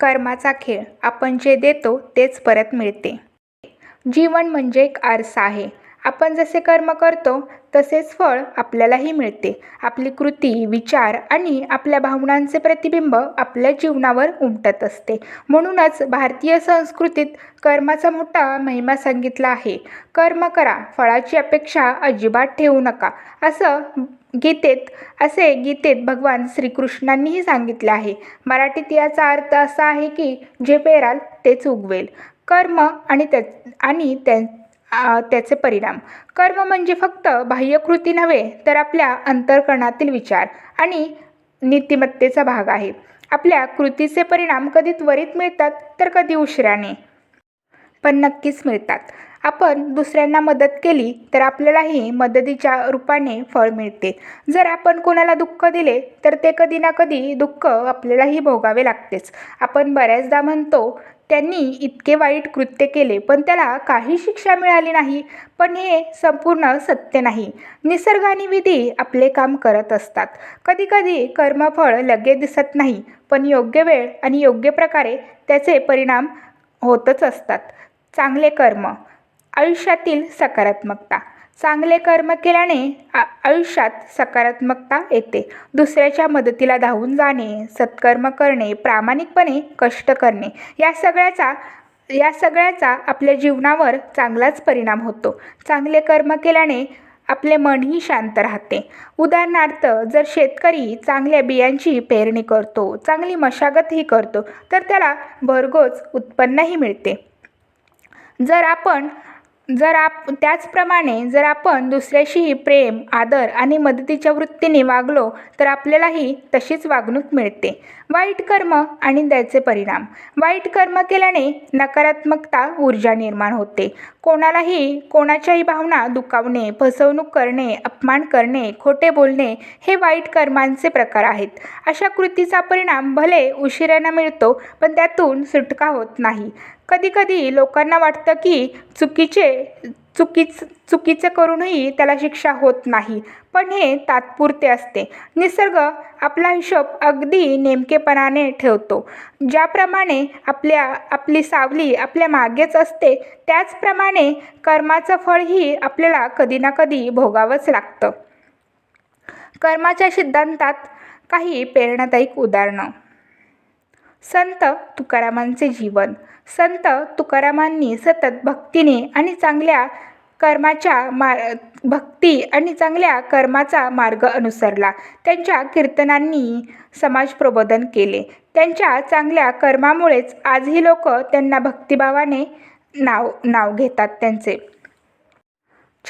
कर्माचा खेळ. आपण जे देतो तेच परत मिळते. जीवन म्हणजे एक आरसा आहे. आपण जसे कर्म करतो तसेच फळ आपल्यालाही मिळते. आपली कृती विचार आणि आपल्या भावनांचे प्रतिबिंब आपल्या जीवनावर उमटत असते. म्हणूनच भारतीय संस्कृतीत कर्माचा मोठा महिमा सांगितला आहे. कर्म करा फळाची अपेक्षा अजिबात ठेवू नका असं गीतेत असे गीतेत भगवान श्रीकृष्णांनीही सांगितले आहे. मराठीत याचा अर्थ असा आहे की जे पेराल तेच उगवेल. कर्म आणि त्या आणि त्या त्याचे परिणाम. कर्म म्हणजे फक्त बाह्यकृती नव्हे तर आपल्या अंतर्करणातील विचार आणि नीतिमत्तेचा भाग आहे. आपल्या कृतीचे परिणाम कधी त्वरित मिळतात तर कधी उशिराने. पण नक्कीच मिळतात. आपण दुसऱ्यांना मदत केली तर आपल्यालाही मदतीच्या रूपाने फळ मिळते. जर आपण कोणाला दुःख दिले तर ते कधी ना कधी दुःख आपल्यालाही भोगावे लागतेच. आपण बऱ्याचदा म्हणतो त्यांनी इतके वाईट कृत्य केले पण त्याला काही शिक्षा मिळाली नाही. पण हे संपूर्ण सत्य नाही. निसर्ग आणि विधी आपले काम करत असतात. कधीकधी कर्मफळ लगेच दिसत नाही पण योग्य वेळ आणि योग्य प्रकारे त्याचे परिणाम होतच असतात. चांगले कर्म आयुष्यातील सकारात्मकता. चांगले कर्म केल्याने आ आयुष्यात सकारात्मकता येते. दुसऱ्याच्या मदतीला धावून जाणे सत्कर्म करणे प्रामाणिकपणे कष्ट करणे या सगळ्याचा या सगळ्याचा आपल्या जीवनावर चांगलाच परिणाम होतो. चांगले कर्म केल्याने आपले मनही शांत राहते. उदाहरणार्थ जर शेतकरी चांगल्या बियांची पेरणी करतो चांगली मशागतही करतो तर त्याला भरघोस उत्पन्नही मिळते. जर आपण जर आप त्याचप्रमाणे जर आपण दुसऱ्याशीही प्रेम आदर आणि मदतीच्या वृत्तीने वागलो तर आपल्यालाही तशीच वागणूक मिळते. वाईट कर्म आणि त्याचे परिणाम. वाईट कर्म केल्याने नकारात्मकता ऊर्जा निर्माण होते. कोणालाही कोणाच्याही भावना दुखावणे फसवणूक करणे अपमान करणे खोटे बोलणे हे वाईट कर्मांचे प्रकार आहेत. अशा कृतीचा परिणाम भले उशिरानं मिळतो पण त्यातून सुटका होत नाही. कधीकधी लोकांना वाटतं की चुकीचे चुकीच चुकीचं करूनही त्याला शिक्षा होत नाही. पण हे तात्पुरते असते. निसर्ग आपला हिशोब अगदी नेमकेपणाने ठेवतो. ज्याप्रमाणे आपल्या आपली सावली आपल्या मागेच असते त्याचप्रमाणे कर्माचं फळही आपल्याला कधी ना कधी भोगावंच लागतं. कर्माच्या सिद्धांतात काही प्रेरणादायक उदाहरणं. संत तुकारामांचे जीवन. संत तुकारामांनी सतत भक्तीने आणि चांगल्या कर्माच्या मा भक्ती आणि चांगल्या कर्माचा मार्ग अनुसरला. त्यांच्या कीर्तनांनी समाज प्रबोधन केले. त्यांच्या चांगल्या कर्मामुळेच आजही लोक त्यांना भक्तिभावाने नाव नाव घेतात त्यांचे.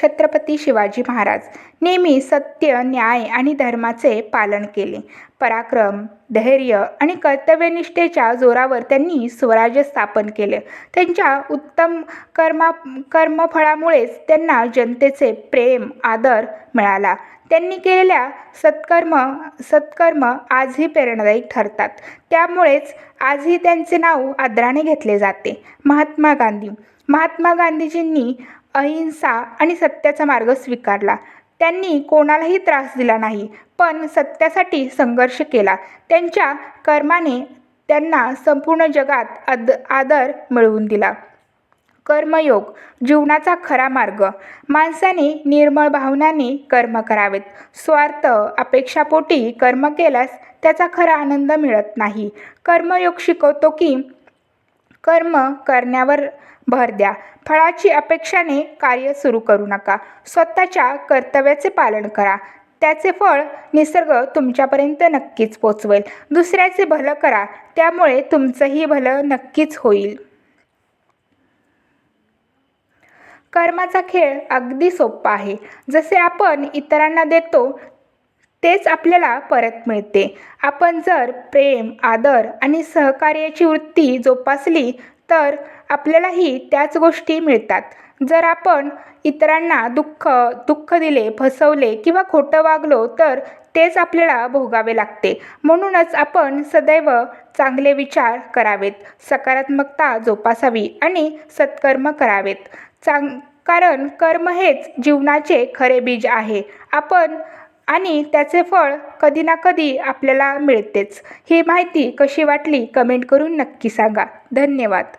छत्रपती शिवाजी महाराज. नेहमी सत्य न्याय आणि धर्माचे पालन केले. पराक्रम धैर्य आणि कर्तव्यनिष्ठेच्या जोरावर त्यांनी स्वराज्य स्थापन केले. त्यांच्या उत्तम कर्मा कर्मफळामुळेच त्यांना जनतेचे प्रेम आदर मिळाला. त्यांनी केलेल्या सत्कर्म सत्कर्म आजही प्रेरणादायी ठरतात. त्यामुळेच आजही त्यांचे नाव आदराने घेतले जाते. महात्मा गांधी. महात्मा गांधीजींनी अहिंसा आणि सत्याचा मार्ग स्वीकारला. त्यांनी कोणालाही त्रास दिला नाही पण सत्यासाठी संघर्ष केला. त्यांच्या कर्माने त्यांना संपूर्ण जगात आद आदर मिळवून दिला. कर्मयोग जीवनाचा खरा मार्ग. माणसाने निर्मळ भावनाने कर्म करावेत. स्वार्थ अपेक्षापोटी कर्म केल्यास त्याचा खरा आनंद मिळत नाही. कर्मयोग शिकवतो की कर्म करण्यावर भर द्या. फळाची अपेक्षाने कार्य सुरू करू नका. स्वतःच्या कर्तव्याचे पालन करा. त्याचे फळ निसर्ग तुमच्यापर्यंत नक्कीच पोचवेल. दुसऱ्याचे भलं करा. त्यामुळे तुमचंही भलं नक्कीच होईल. कर्माचा खेळ अगदी सोपा आहे. जसे आपण इतरांना देतो तेच आपल्याला परत मिळते. आपण जर प्रेम आदर आणि सहकार्याची वृत्ती जोपासली तर आपल्यालाही त्याच गोष्टी मिळतात. जर आपण इतरांना दुःख दुःख दिले फसवले किंवा खोटं वागलो तर तेच आपल्याला भोगावे लागते. म्हणूनच आपण सदैव चांगले विचार करावेत सकारात्मकता जोपासावी आणि सत्कर्म करावेत. चांग कारण कर्म हेच जीवनाचे खरे बीज आहे. आपण आणि त्याचे फळ कधी ना कधी आपल्याला मिळतेच. ही माहिती कशी वाटली कमेंट करून नक्की सांगा. धन्यवाद.